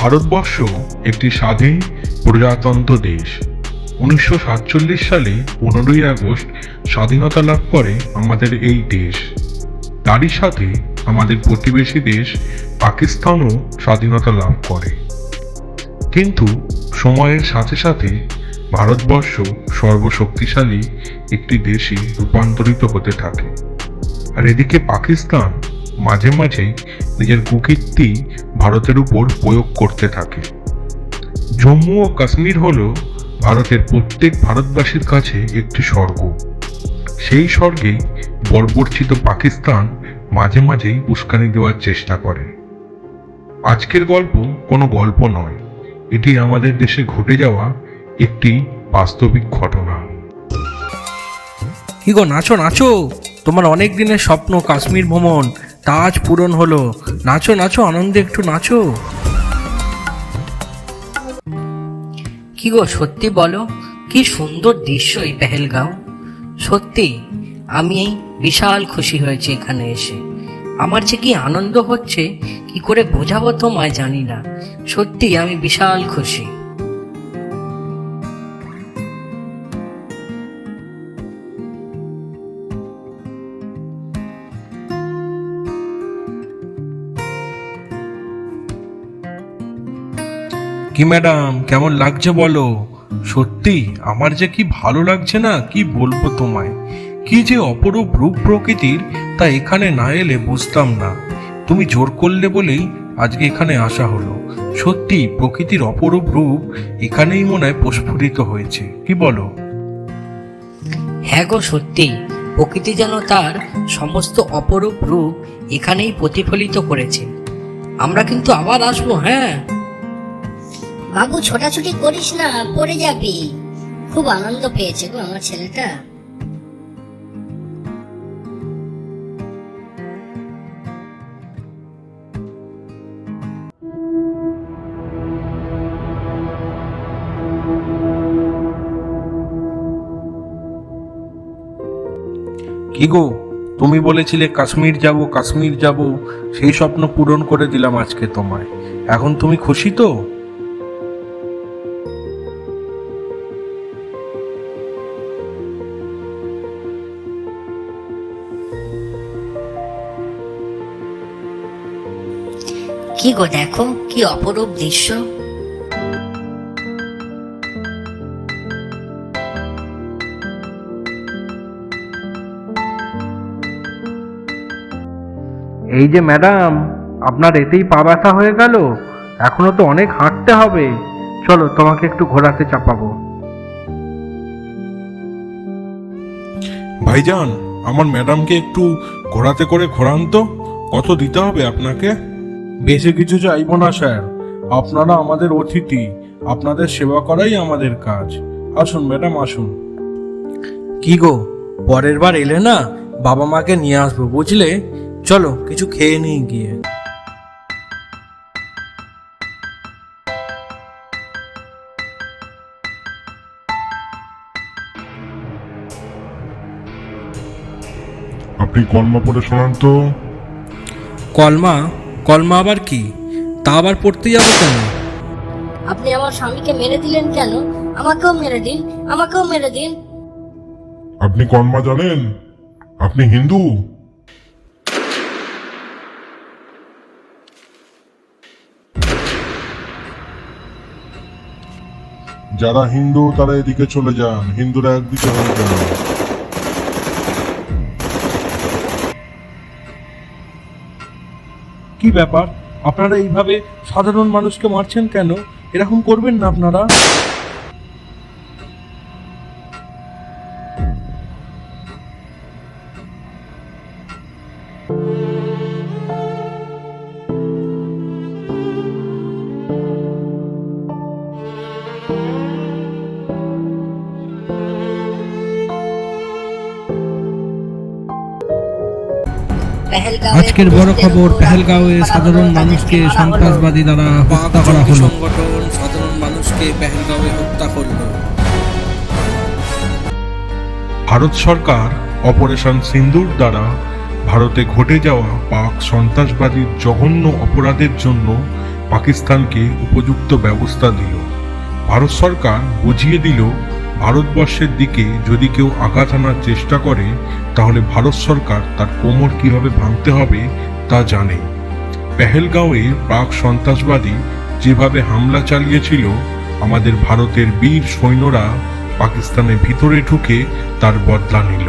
ভারতবর্ষ একটি স্বাধীন প্রজাতন্ত্র দেশ। উনিশশো সাতচল্লিশ সালে পনেরোই আগস্ট স্বাধীনতা লাভ করে আমাদের এই দেশ। তারই সাথে আমাদের প্রতিবেশী দেশ পাকিস্তানও স্বাধীনতা লাভ করে। কিন্তু সময়ের সাথে সাথে ভারতবর্ষ সর্বশক্তিশালী একটি দেশে রূপান্তরিত হতে থাকে। আর এদিকে পাকিস্তান মাঝে মাঝেই নিজের কুকীর্তি ভারতের উপর প্রয়োগ করতে থাকে। জম্মু ও কাশ্মীর হল ভারতের প্রত্যেক ভারতবাসীর কাছে একটি স্বর্গ। সেই স্বর্গেই বর্বরচিত পাকিস্তান মাঝে মাঝেই উস্কানি দেওয়ার চেষ্টা করে। আজকের গল্প কোনো গল্প নয়। এটি আমাদের দেশে ঘটে যাওয়া একটি বাস্তবিক ঘটনা। কি গো, নাচো নাচো। তোমার অনেক দিনের স্বপ্ন কাশ্মীর ভ্রমণ। তা আজ পূরণ হলো। নাচো নাচো, আনন্দে একটু নাচো। কি গো, সত্যি বলো, কি সুন্দর দৃশ্য এই পেহেলগাঁও? সত্যি, আমি এই বিশাল খুশি হয়েছি এখানে এসে। আমার যে কি আনন্দ হচ্ছে, কি করে বোঝাবো তোমায় জানি না। সত্যি, আমি বিশাল খুশি। কি ম্যাডাম কেমন লাগছে বলো? সত্যি, আমার যে কি ভালো লাগছে না, কি বলব তোমায়? কি যে অপরূপ রূপ প্রকৃতির, তা এখানে না এলে বুঝতাম না। তুমি জোর করলে বলেই আজকে এখানে আসা হলো। সত্যি, প্রকৃতির অপরূপ রূপ এখানেই মনে হয় প্রস্ফুটিত হয়েছে। কি বলো? হ্যাঁ গো, সত্যি। প্রকৃতি যেন তার সমস্ত অপরূপ রূপ এখানেই প্রতিফলিত করেছে। আমরা কিন্তু আবার আসব হ্যাঁ? বাবু, ছোটাছুটি করিস না, পড়ে যাবি। খুব আনন্দ পেয়েছে গো আমার ছেলেটা। কি গো, তুমি বলেছিলে কাশ্মীর যাব কাশ্মীর যাব, সেই স্বপ্ন পূরণ করে দিলাম আজকে তোমায়। এখন তুমি খুশি তো? কি গো দেখো কি অপরূপ দৃশ্য। এই যে ম্যাডাম আপনার এতেই পা ব্যথা হয়ে গেল? এখনও তো অনেক হাঁটতে হবে। চলো তোমাকে একটু ঘোরাতে চাপাবো। ভাইজান আমার ম্যাডামকে একটু ঘোরাতে করে ঘোরান তো। কত দিতে হবে আপনাকে? বেশি কিছু চাইব না স্যার। আপনারা আমাদের অতিথি। আপনাদের সেবা করাই আমাদের কাজ। আসুন ম্যাডাম আসুন। কি গো পরের বার এলে না বাবা মাকে নিয়ে আসব বুঝলে? চলো কিছু খেয়ে নিই গিয়ে। আপনি কলমা পড়ে শোনান তো। কলমা? কলমা আবার কি? তা আবার পড়তে যাব কেন? আপনি আমার স্বামীকে মেরে দিলেন কেন? আমাকেও মেরে দিন আমাকেও মেরে দিন। আপনি কর্মা জানেন? আপনি হিন্দু? যারা হিন্দু তারা এদিকে চলে যান। হিন্দুরা একদিকে হয়ে যান। কি ব্যাপার? আপনারা এইভাবে সাধারণ মানুষকে মারছেন কেন? এরকম করবেন না আপনারা। আজকের বড় খবর পেহেলগাঁওয়ে সাধারণ মানুষকে সন্ত্রাসবাদী দ্বারা হত্যা করা হলো। সংগঠন সাধারণ মানুষকে পেহেলগাঁওয়ে হত্যা করল। ভারত সরকার অপারেশন সিন্দুর দ্বারা ভারতে ঘটে যাওয়া পাক সন্ত্রাসবাদীর জঘন্য অপরাধের জন্য পাকিস্তানকে উপযুক্ত ব্যবস্থা দিল। ভারত সরকার বুঝিয়ে দিল ভারতবর্ষের দিকে যদি কেউ আঘাত আনার চেষ্টা করে, তাহলে ভারত সরকার তার কোমর কীভাবে ভাঙতে হবে তা জানে। পেহেলগাঁওয়ে প্রাক সন্ত্রাসবাদী যেভাবে হামলা চালিয়েছিল, আমাদের ভারতের বীর সৈন্যরা পাকিস্তানের ভিতরে ঢুকে তার বদলা নিল।